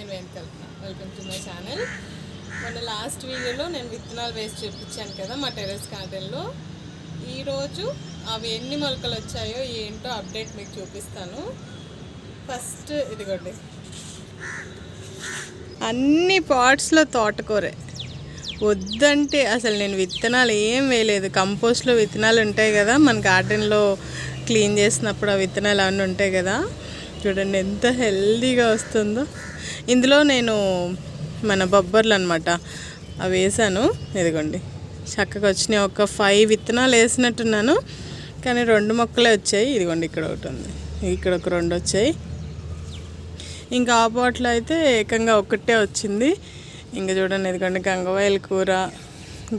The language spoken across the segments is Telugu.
నేను వెనకల్పన వెల్కమ్ టు మై ఛానల్ మొన్న లాస్ట్ వీడియోలో నేను విత్తనాలు వేసి చూపించాను కదా మా టెరెస్ గార్డెన్లో ఈరోజు అవి ఎన్ని మొలకలు వచ్చాయో ఏంటో అప్డేట్ మీకు చూపిస్తాను. ఫస్ట్ ఇదిగోండి. అన్ని పాట్స్లో తోటకూరే. వద్దంటే అసలు నేను విత్తనాలు ఏం వేయలేదు. కంపోస్ట్లో విత్తనాలు ఉంటాయి కదా మన గార్డెన్లో క్లీన్ చేసినప్పుడు ఆ విత్తనాలు అవన్నీ ఉంటాయి కదా. చూడండి ఎంత హెల్దీగా వస్తుందో. ఇందులో నేను మన బొబ్బర్లు అనమాట అవి వేసాను. ఇదిగోండి. చక్కగా వచ్చినాయి. ఒక ఫైవ్ విత్తనాలు వేసినట్టున్నాను. కానీ రెండు మొక్కలే వచ్చాయి. ఇదిగోండి ఇక్కడ ఒకటి ఉంది. ఇక్కడ ఒక రెండు వచ్చాయి. ఇంకా ఆ బాటిల్ అయితే ఏకంగా ఒక్కటే వచ్చింది. ఇంకా చూడండి ఎందుకంటే గంగవాయల కూర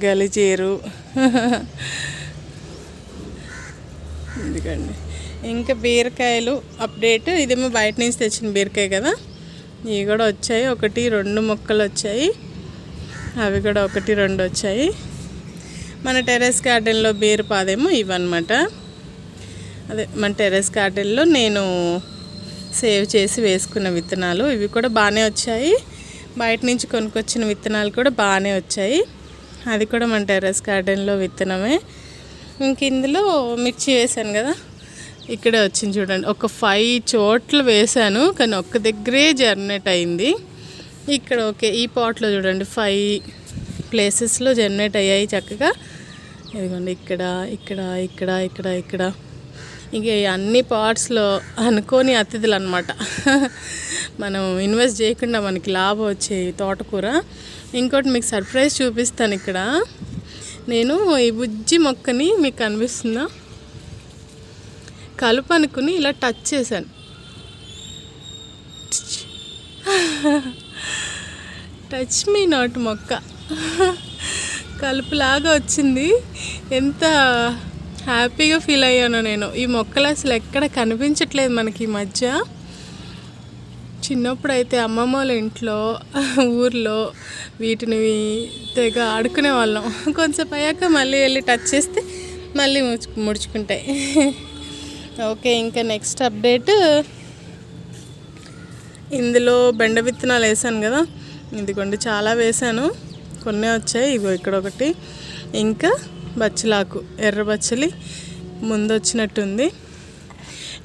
గలిజేరు. ఎందుకండి ఇంకా బీరకాయలు అప్డేట్. ఇదేమో బయట నుంచి తెచ్చిన బీరకాయ కదా. ఇవి కూడా వచ్చాయి. ఒకటి రెండు మొక్కలు వచ్చాయి. అవి కూడా ఒకటి రెండు వచ్చాయి. మన టెర్రస్ గార్డెన్లో బీరు పాదేమో ఇవన్నమాట. అదే మన టెర్రస్ గార్డెన్లో నేను సేవ్ చేసి వేసుకున్న విత్తనాలు ఇవి కూడా బాగానే వచ్చాయి. బయట నుంచి కొనుక్కొచ్చిన విత్తనాలు కూడా బాగానే వచ్చాయి. అది కూడా మన టెర్రస్ గార్డెన్లో విత్తనమే. ఇంక ఇందులో మిర్చి వేసాను కదా. ఇక్కడే వచ్చింది చూడండి. ఒక ఫైవ్ చోట్ల వేసాను కానీ ఒక్క దగ్గరే జర్నేట్ అయింది. ఇక్కడ ఓకే ఈ పాట్లో చూడండి. ఫైవ్ ప్లేసెస్లో జర్నేట్ అయ్యాయి చక్కగా. ఇదిగోండి ఇక్కడ ఇక్కడ ఇక్కడ ఇక్కడ ఇక్కడ. ఇక అన్ని పార్ట్స్లో అనుకోని అతిథులు అనమాట మనం ఇన్వెస్ట్ చేయకుండా మనకి లాభం వచ్చే తోటకూర. ఇంకోటి మీకు సర్ప్రైజ్ చూపిస్తాను ఇక్కడ. నేను ఈ బుజ్జి మొక్కని మీకు కనిపిస్తుందా? కలుపు అనుకుని ఇలా టచ్ చేశాను. టచ్ మీ నాట్ మొక్క. కలుపులాగా వచ్చింది. ఎంత హ్యాపీగా ఫీల్ అయ్యాను నేను. ఈ మొక్కలు అసలు ఎక్కడ కనిపించట్లేదు మనకి ఈ మధ్య. చిన్నప్పుడు అయితే అమ్మమ్మ వాళ్ళ ఇంట్లో ఊర్లో వీటిని తెగ ఆడుకునే వాళ్ళం కొంచెం అయ్యాక మళ్ళీ వెళ్ళి టచ్ చేస్తే మళ్ళీ ముడుచుకుంటాయి. ఓకే ఇంకా నెక్స్ట్ అప్డేట్. ఇందులో బెండ విత్తనాలు వేసాను కదా ఇదిగోండి చాలా వేసాను. కొన్ని వచ్చాయి ఇగో ఇక్కడ ఒకటి. ఇంకా బచ్చలాకు ఎర్ర బచ్చలి ముందు వచ్చినట్టుంది.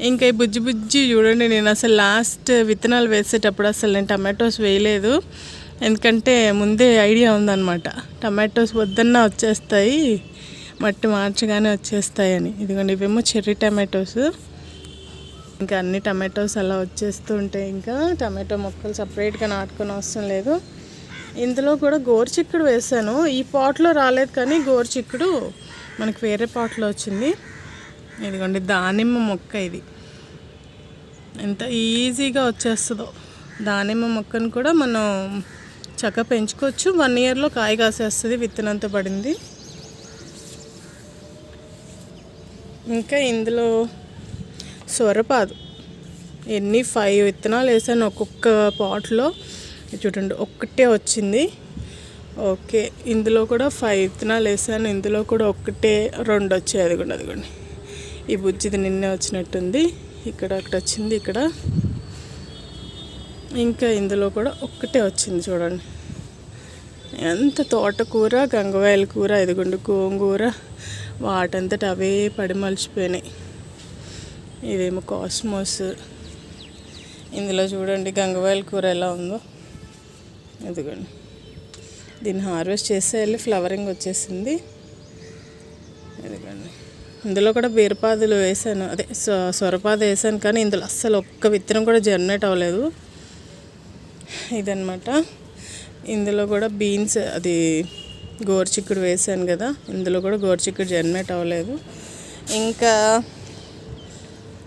ఇంకా ఈ బుజ్జి బుజ్జి చూడండి నేను అసలు లాస్ట్ విత్తనాలు వేసేటప్పుడు అసలు నేను టమాటోస్ వేయలేదు. ఎందుకంటే ముందే ఐడియా ఉందన్నమాట టమాటోస్ వద్దన్నా వచ్చేస్తాయి. మట్టి మార్చగానే వచ్చేస్తాయని. ఇదిగోండి ఇవేమో చెర్రీ టమాటోస్. ఇంకా అన్ని టమాటోస్ అలా వచ్చేస్తూ ఉంటాయి ఇంకా టమాటో మొక్కలు సపరేట్గా నాటుకొని అవసరం లేదు. ఇందులో కూడా గోరుచిక్కుడు వేసాను. ఈ పాట్లో రాలేదు కానీ గోరుచిక్కుడు మనకి వేరే పాట్లో వచ్చింది. ఇదిగోండి దానిమ్మ మొక్క ఇది. ఎంత ఈజీగా వచ్చేస్తుందో. దానిమ్మ మొక్కను కూడా మనం చక్కగా పెంచుకోవచ్చు. వన్ ఇయర్లో కాయ కాసేస్తుంది విత్తనంతో పడింది. ఇంకా ఇందులో సొరపాదు. ఎన్ని ఫైవ్ విత్తనాలు వేసాను ఒక్కొక్క పాట్లో చూడండి ఒక్కటే వచ్చింది. ఓకే ఇందులో కూడా ఫైవ్ విత్తనాలు వేసాను. ఇందులో కూడా ఒక్కటే రెండు వచ్చాయి. అదిగోండి అదిగోండి. ఈ బుజ్జిది నిన్నే వచ్చినట్టుంది. ఇక్కడ ఒకటి వచ్చింది ఇక్కడ. ఇంకా ఇందులో కూడా ఒక్కటే వచ్చింది చూడండి. ఎంత తోటకూర గంగవాయల కూర ఇదిగోండి గోంగూర. వాటంతట అవే పడి మలిచిపోయినాయి. ఇదేమో కాస్మోస్. ఇందులో చూడండి గంగవాయల కూర ఎలా ఉందో. ఇదిగోండి. దీన్ని హార్వెస్ట్ చేస్తే వెళ్ళి ఫ్లవరింగ్ వచ్చేసింది. ఇదిగోండి. ఇందులో కూడా బీరపాదులు వేసాను. అదే సొ- వేసాను కానీ ఇందులో అస్సలు ఒక్క విత్తనం కూడా జనరేట్ అవ్వలేదు. ఇదనమాట ఇందులో కూడా బీన్స్ అది గోరుచిక్కుడు వేసాను కదా ఇందులో కూడా గోరుచిక్కుడు జర్నేట్ అవ్వలేదు. ఇంకా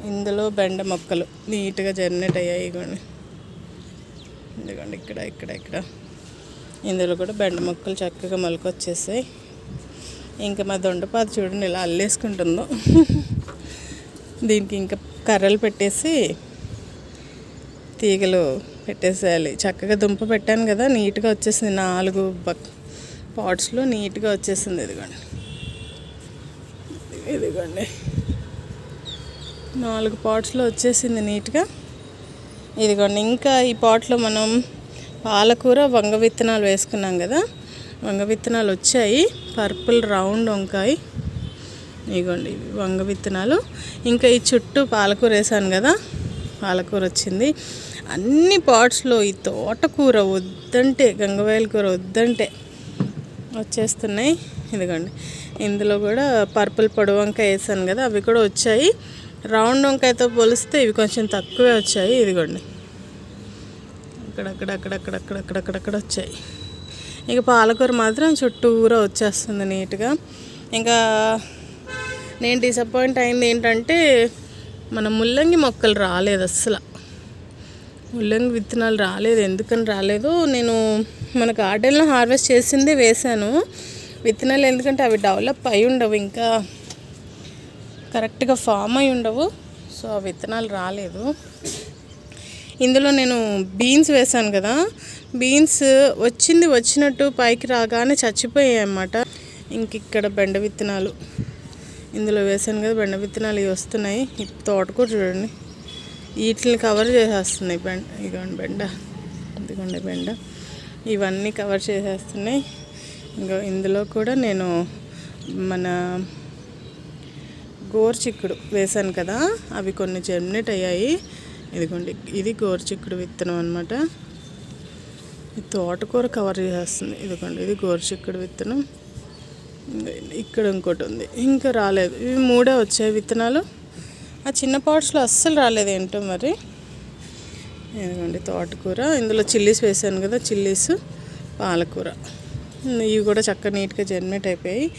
ఇందులో బెండ మొక్కలు నీట్గా జర్నేట్ అయ్యాయి ఇగోండి. ఇదిగోండి ఇక్కడ ఇక్కడ ఇక్కడ. ఇందులో కూడా బెండ మొక్కలు చక్కగా మొలకొచ్చేసాయి. ఇంకా మా దొండపాత చూడండి ఇలా అల్లేసుకుంటుందో. దీనికి ఇంకా కర్రలు పెట్టేసి తీగలు పెట్టేసేయాలి. చక్కగా దుంప పెట్టాను కదా నీట్గా వచ్చేసింది నాలుగు బక్ పాట్స్లో నీట్గా వచ్చేసింది ఇదిగోండి. ఇదిగోండి. నాలుగు పాట్స్లో వచ్చేసింది నీట్గా. ఇదిగోండి ఇంకా ఈ పాట్లో మనం పాలకూర వంగ విత్తనాలు వేసుకున్నాం కదా. వంగ విత్తనాలు వచ్చాయి. పర్పుల్ రౌండ్ వంకాయ. ఇగోండి వంగ విత్తనాలు. ఇంకా ఈ చుట్టూ పాలకూర వేసాను కదా. పాలకూర వచ్చింది. అన్ని పాట్స్లో ఈ తోటకూర వద్దంటే గంగవాయల కూర వద్దంటే వచ్చేస్తున్నాయి. ఇదిగోండి. ఇందులో కూడా పర్పుల్ పొడి వంకాయ వేసాను కదా అవి కూడా వచ్చాయి. రౌండ్ వంకాయతో పోలిస్తే ఇవి కొంచెం తక్కువే వచ్చాయి. ఇదిగోండి. అక్కడక్కడ అక్కడక్కడ వచ్చాయి. ఇక పాలకూర మాత్రం చుట్టూరా వచ్చేస్తుంది నీట్గా. ఇంకా నేను డిసప్పాయింట్ అయింది ఏంటంటే మన ముల్లంగి మొక్కలు రాలేదు అస్సలు. ముల్లంగి విత్తనాలు రాలేదు. ఎందుకని రాలేదు? నేను మన గార్డెన్లో హార్వెస్ట్ చేసిందే వేశాను. విత్తనాలు ఎందుకంటే అవి డెవలప్ అయి ఉండవు. ఇంకా కరెక్ట్గా ఫామ్ అయి ఉండవు. సో ఆ విత్తనాలు రాలేదు. ఇందులో నేను బీన్స్ వేశాను కదా. బీన్స్ వచ్చింది వచ్చినట్టు పైకి రాగానే చచ్చిపోయాయి అన్నమాట. ఇంక ఇక్కడ బెండ విత్తనాలు. ఇందులో వేసాను కదా బెండ విత్తనాలు ఇవి వస్తున్నాయి. తోటకూర చూడండి. వీటిని కవర్ చేసేస్తున్నాయి బెండ ఇదిగోండి బెండ ఇదిగోండి బెండ. ఇవన్నీ కవర్ చేసేస్తున్నాయి. ఇంకా ఇందులో కూడా నేను మన గోర్చిక్కుడు వేసాను కదా అవి కొన్ని జర్మినేట్ అయ్యాయి. ఇదిగోండి ఇది గోర్చిక్కుడు విత్తనం అనమాట తోటకూర కవర్ చేసేస్తుంది. ఇదిగోండి ఇది గోర్చిక్కుడు విత్తనం. ఇక్కడ ఇంకోటి ఉంది. ఇంకా రాలేదు. ఇవి మూడే వచ్చాయి విత్తనాలు. ఆ చిన్న పాట్స్లో అస్సలు రాలేదు ఏంటో మరి? ఇదిగోండి తోటకూర. ఇందులో చిల్లీస్ వేసాను కదా చిల్లీస్ పాలకూర. ఇవి కూడా చక్కగా నీట్గా జర్మేట్ అయిపోయాయి.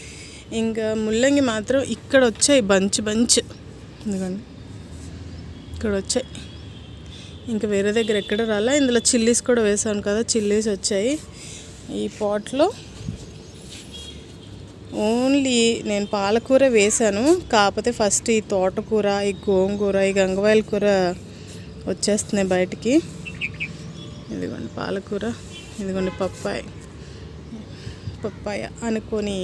ఇంకా ముల్లంగి మాత్రం ఇక్కడ వచ్చాయి బంచ్ బంచ్. ఎందుకండి ఇక్కడ వచ్చాయి. ఇంకా వేరే దగ్గర ఎక్కడ రాలా? ఇందులో చిల్లీస్ కూడా వేసాను కదా చిల్లీస్ వచ్చాయి. ఈ పాట్లో ఓన్లీ నేను పాలకూర వేసాను కాకపోతే ఫస్ట్ ఈ తోటకూర ఈ గోంగూర ఈ గంగవాయల కూర వచ్చేస్తున్నాయి బయటికి. ఇదిగోండి పాలకూర ఇదిగోండి పప్పాయ. పప్పాయ అనుకొని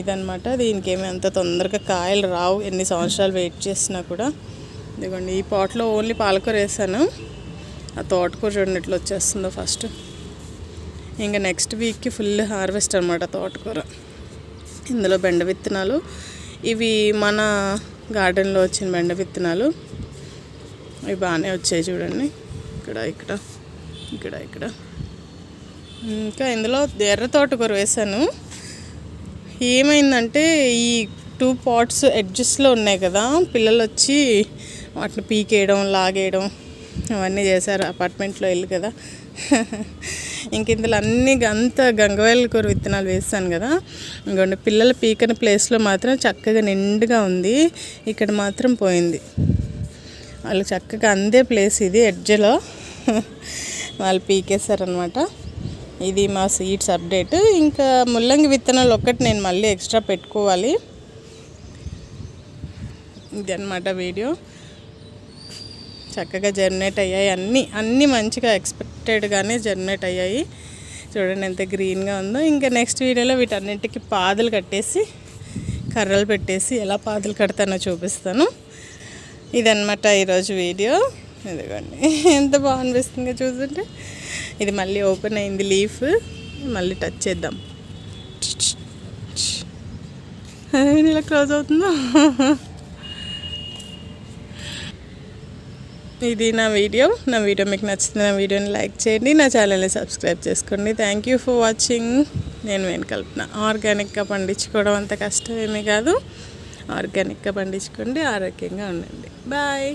ఇదనమాట దీనికి ఏమి అంత తొందరగా కాయలు రావు. ఎన్ని సంవత్సరాలు వెయిట్ చేసినా కూడా. ఇదిగోండి ఈ పాట్లో ఓన్లీ పాలకూర వేసాను ఆ తోటకూర చూడండి ఎట్లా వచ్చేస్తుందో ఫస్ట్. ఇంకా నెక్స్ట్ వీక్కి ఫుల్ హార్వెస్ట్ అనమాట తోటకూర. ఇందులో బెండ విత్తనాలు. ఇవి మన గార్డెన్లో వచ్చిన బెండ విత్తనాలు. ఇవి బాగానే వచ్చాయి చూడండి. ఇక్కడ ఇక్కడ ఇక్కడ ఇక్కడ. ఇంకా ఇందులో ఎర్ర తోటకూర వేసాను ఏమైందంటే ఈ టూ పాట్స్ ఎడ్జస్ట్లో ఉన్నాయి కదా పిల్లలు వచ్చి వాటిని పీకేయడం లాగేయడం అవన్నీ చేశారు. అపార్ట్మెంట్లో వెళ్ళి కదా. ఇంక ఇందులో అన్ని అంత గంగవేల కూర విత్తనాలు వేస్తాను కదా. ఇంకోండి పిల్లల పీకని ప్లేస్లో మాత్రం చక్కగా నిండుగా ఉంది. ఇక్కడ మాత్రం పోయింది. వాళ్ళు చక్కగా అందే ప్లేస్ ఇది ఎడ్జ్లో. వాళ్ళు పీకేశారనమాట ఇది మా సీడ్స్ అప్డేట్. ఇంకా ముల్లంగి విత్తనాలు ఒక్కటి నేను మళ్ళీ ఎక్స్ట్రా పెట్టుకోవాలి. ఇది అనమాట వీడియో. చక్కగా జర్నేట్ అయ్యాయి అన్నీ అన్నీ మంచిగా ఎక్స్పెక్ట్ ఎక్స్పెక్టెడ్గానే జనరేట్ అయ్యాయి. చూడండి ఎంత గ్రీన్గా ఉందో. ఇంకా నెక్స్ట్ వీడియోలో వీటన్నింటికి పాదులు కట్టేసి కర్రలు పెట్టేసి ఎలా పాదులు కడతానో చూపిస్తాను. ఇదనమాట ఈరోజు వీడియో. ఇదిగోండి. ఎంత బాగా అనిపిస్తుందో చూస్తుంటే. ఇది మళ్ళీ ఓపెన్ అయింది లీఫ్ మళ్ళీ టచ్ చేద్దాం. ఇలా క్లోజ్ అవుతుందో? ఇది నా వీడియో. నా వీడియో మీకు నచ్చింది నా వీడియోని లైక్ చేయండి. నా ఛానల్ని సబ్స్క్రైబ్ చేసుకోండి. థ్యాంక్ యూ ఫర్ వాచింగ్ నేను వెనకల్పన ఆర్గానిక్గా పండించుకోవడం అంత కష్టమేమీ కాదు. ఆర్గానిక్గా పండించుకోండి ఆరోగ్యంగా ఉండండి. బాయ్